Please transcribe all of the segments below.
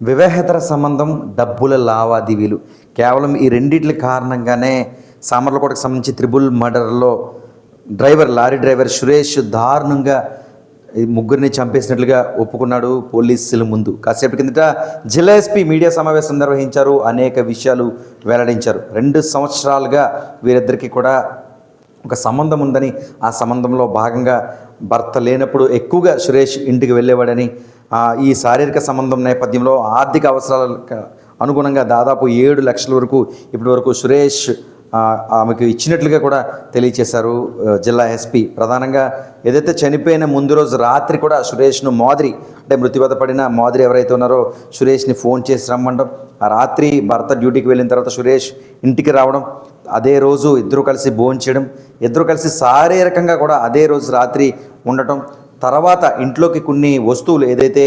వివాహేతర సంబంధం డబ్బుల లావాదేవీలు. కేవలం ఈ రెండింటి కారణంగానే సామర్లకోటకు సంబంధించి త్రిబుల్ మర్డర్లో డ్రైవర్ లారీ డ్రైవర్ సురేష్ దారుణంగా ఈ ముగ్గురిని చంపేసినట్లుగా ఒప్పుకున్నాడు పోలీసుల ముందు. కాసేపటి కిందట జిల్లా ఎస్పీ మీడియా సమావేశం నిర్వహించారు. అనేక విషయాలు వెల్లడించారు. రెండు సంవత్సరాలుగా వీరిద్దరికీ కూడా ఒక సంబంధం ఉందని ఆ సంబంధంలో భాగంగా భర్త లేనప్పుడు ఎక్కువగా సురేష్ ఇంటికి వెళ్ళేవాడని ఈ శారీరక సంబంధం నేపథ్యంలో ఆర్థిక అవసరాలకు అనుగుణంగా దాదాపు ఏడు లక్షల వరకు ఇప్పటి వరకు సురేష్ ఆమెకు ఇచ్చినట్లుగా కూడా తెలియచేశారు జిల్లా ఎస్పీ. ప్రధానంగా ఏదైతే చనిపోయిన ముందు రోజు రాత్రి కూడా సురేష్ను మాదిరి అంటే మృత్యువత పడిన మాదిరి ఎవరైతే ఉన్నారో సురేష్ని ఫోన్ చేసి రమ్మండం ఆ రాత్రి భర్త డ్యూటీకి వెళ్ళిన తర్వాత సురేష్ ఇంటికి రావడం అదే రోజు ఇద్దరు కలిసి భోంచేయడం ఇద్దరు కలిసి శారీరకంగా కూడా అదే రోజు రాత్రి ఉండటం తర్వాత ఇంట్లోకి కొన్ని వస్తువులు ఏదైతే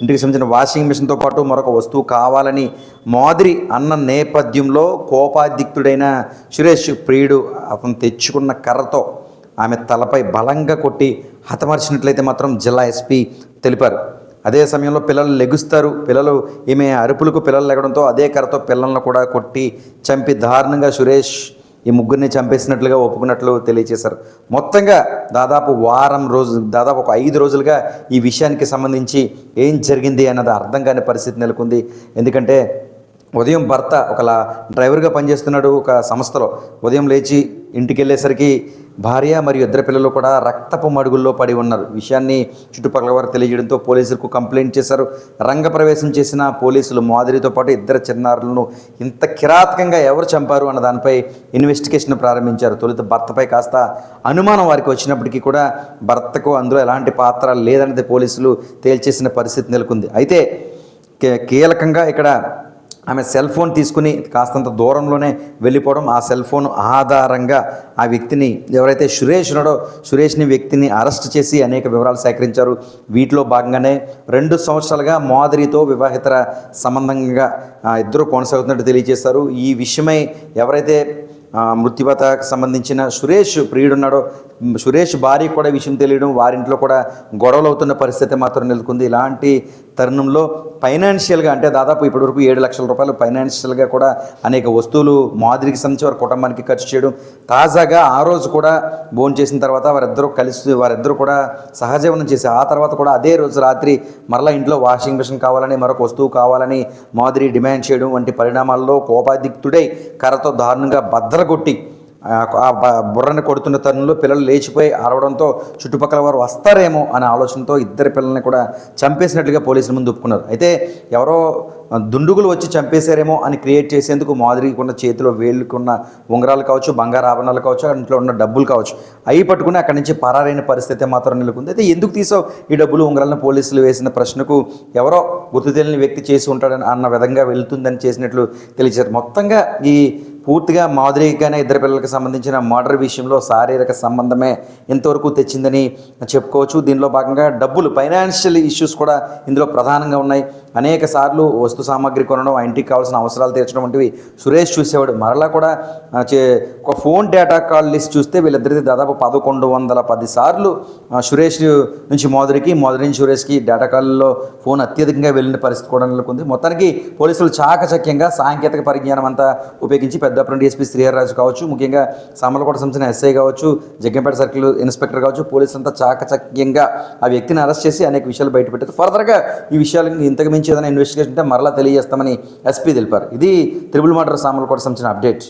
ఇంటికి సంబంధించిన వాషింగ్ మిషన్తో పాటు మరొక వస్తువు కావాలని మాదిరి అన్న నేపథ్యంలో కోపాధిక్తుడైన సురేష్ ప్రియుడు అతను తెచ్చుకున్న కర్రతో ఆమె తలపై బలంగా కొట్టి హతమర్చినట్లయితే మాత్రం జిల్లా ఎస్పీ తెలిపారు. అదే సమయంలో పిల్లలు లెగుస్తారు. పిల్లలు ఈమె అరుపులకు పిల్లలు లెగడంతో అదే కర్రతో పిల్లలను కూడా కొట్టి చంపి దారుణంగా సురేష్ ఈ ముగ్గురిని చంపేసినట్లుగా ఒప్పుకున్నట్లు తెలియజేశారు మొత్తంగా దాదాపు వారం రోజు దాదాపు ఒక ఐదు రోజులుగా ఈ విషయానికి సంబంధించి ఏం జరిగింది అన్నది అర్థం కాని పరిస్థితి నెలకొంది. ఎందుకంటే ఉదయం భర్త ఒకలా డ్రైవర్గా పనిచేస్తున్నాడు ఒక సంస్థలో. ఉదయం లేచి ఇంటికి వెళ్ళేసరికి భార్య మరియు ఇద్దరు పిల్లలు కూడా రక్తపు మడుగుల్లో పడి ఉన్నారు. విషయాన్ని చుట్టుపక్కల వారు తెలియజేయడంతో పోలీసులకు కంప్లైంట్ చేశారు. రంగప్రవేశం చేసిన పోలీసులు మాదిరితో పాటు ఇద్దరు చిన్నారులను ఇంత కిరాతకంగా ఎవరు చంపారు అన్న దానిపై ఇన్వెస్టిగేషన్ ప్రారంభించారు. తొలుత భర్తపై కాస్త అనుమానం వారికి వచ్చినప్పటికీ కూడా భర్తకు అందులో ఎలాంటి పాత్ర లేదన్నది పోలీసులు తేల్చేసిన పరిస్థితి నెలకొంది. అయితే కే- కీలకంగా ఇక్కడ ఆమె సెల్ ఫోన్ తీసుకుని కాస్తంత దూరంలోనే వెళ్ళిపోవడం ఆ సెల్ ఫోన్ ఆధారంగా ఆ వ్యక్తిని ఎవరైతే సురేష్ ఉన్నాడో సురేష్ని వ్యక్తిని అరెస్ట్ చేసి అనేక వివరాలు సేకరించారు. వీటిలో భాగంగానే రెండు సంవత్సరాలుగా మాదిరితో వివాహితర సంబంధంగా ఇద్దరు కొనసాగుతున్నట్టు తెలియజేశారు. ఈ విషయమై ఎవరైతే మృత్యువతకు సంబంధించిన సురేష్ ప్రియుడున్నాడో సురేష్ భార్య కూడా విషయం తెలియడం వారింట్లో కూడా గొడవలు అవుతున్న పరిస్థితి మాత్రం నెలకొంది. ఇలాంటి తరుణంలో ఫైనాన్షియల్గా అంటే దాదాపు ఇప్పటివరకు ఏడు లక్షల రూపాయలు ఫైనాన్షియల్గా కూడా అనేక వస్తువులు మాదిరికి సంబంధించి వారి కుటుంబానికి ఖర్చు చేయడం తాజాగా ఆ రోజు కూడా భోజనం చేసిన తర్వాత వారిద్దరూ కలిసి వారిద్దరూ కూడా సహజీవనం చేసి ఆ తర్వాత కూడా అదే రోజు రాత్రి మరలా ఇంట్లో వాషింగ్ మిషన్ కావాలని మరొక వస్తువు కావాలని మాదిరి డిమాండ్ చేయడం వంటి పరిణామాల్లో కోపాదిక్తుడై కర్రతో దారుణంగా భద్ర కొట్టి ఆ బుర్రని కొడుతున్న తరుణంలో పిల్లలు లేచిపోయి అరవడంతో చుట్టుపక్కల వారు వస్తారేమో అనే ఆలోచనతో ఇద్దరు పిల్లల్ని కూడా చంపేసినట్లుగా పోలీసుల ముందు ఒప్పుకున్నారు. అయితే ఎవరో దుండుగులు వచ్చి చంపేశారేమో అని క్రియేట్ చేసేందుకు మాదిరికున్న చేతిలో వేళ్ళకున్న ఉంగరాలు కావచ్చు బంగారు ఆభరణాలు కావచ్చు ఇంట్లో ఉన్న డబ్బులు కావచ్చు అవి పట్టుకుని అక్కడి నుంచి పరారైన పరిస్థితి మాత్రం నెలకొంది. అయితే ఎందుకు తీసావు ఈ డబ్బులు ఉంగరాలను పోలీసులు వేసిన ప్రశ్నకు? ఎవరో గుర్తు తెలియని వ్యక్తి చేసి ఉంటాడని అన్న విధంగా వెళ్తుందని చేసినట్లు తెలియజేశారు మొత్తంగా ఈ పూర్తిగా మాధురికైనా ఇద్దరు పిల్లలకు సంబంధించిన మర్డర్ విషయంలో శారీరక సంబంధమే ఎంతవరకు తెచ్చిందని చెప్పుకోవచ్చు. దీనిలో భాగంగా డబ్బులు ఫైనాన్షియల్ ఇష్యూస్ కూడా ఇందులో ప్రధానంగా ఉన్నాయి. అనేక సార్లు వస్తు సామాగ్రి కొనడం ఆ ఇంటికి కావాల్సిన అవసరాలు తీర్చడం వంటివి సురేష్ చూసేవాడు. మరలా కూడా చే- ఒక ఫోన్ డేటా కాల్ లిస్ట్ చూస్తే వీళ్ళిద్దరిది దాదాపు పదకొండు వందల పది సార్లు సురేష్ నుంచి మోదరికి మోదరి నుంచి సురేష్కి డేటా కాల్లో ఫోన్ అత్యధికంగా వెళ్ళిన పరిస్థితి కూడా నెలకొంది. మొత్తానికి పోలీసులు చాకచక్యంగా సాంకేతిక పరిజ్ఞానం అంతా ఉపయోగించి పెద్దపల్లి డిఎస్పీ శ్రీహర్రాజు కావచ్చు ముఖ్యంగా సామర్లకోట సంబంధించిన ఎస్ఐ కావచ్చు జగ్గంపేట సర్కిల్ ఇన్స్పెక్టర్ కావచ్చు పోలీసులంతా చాకచక్యంగా ఆ వ్యక్తిని అరెస్ట్ చేసి అనేక విషయాలు బయటపెట్టారు. ఫర్దర్గా ఈ విషయాలు ఇంతకు నుంచి ఏదైనా ఇన్వెస్టిగేషన్ ఉంటే మరలా తెలియజేస్తామని ఎస్పీ తెలిపారు. ఇది త్రిబుల్ మర్డర్ సామర్లకోట సంబంధించిన అప్డేట్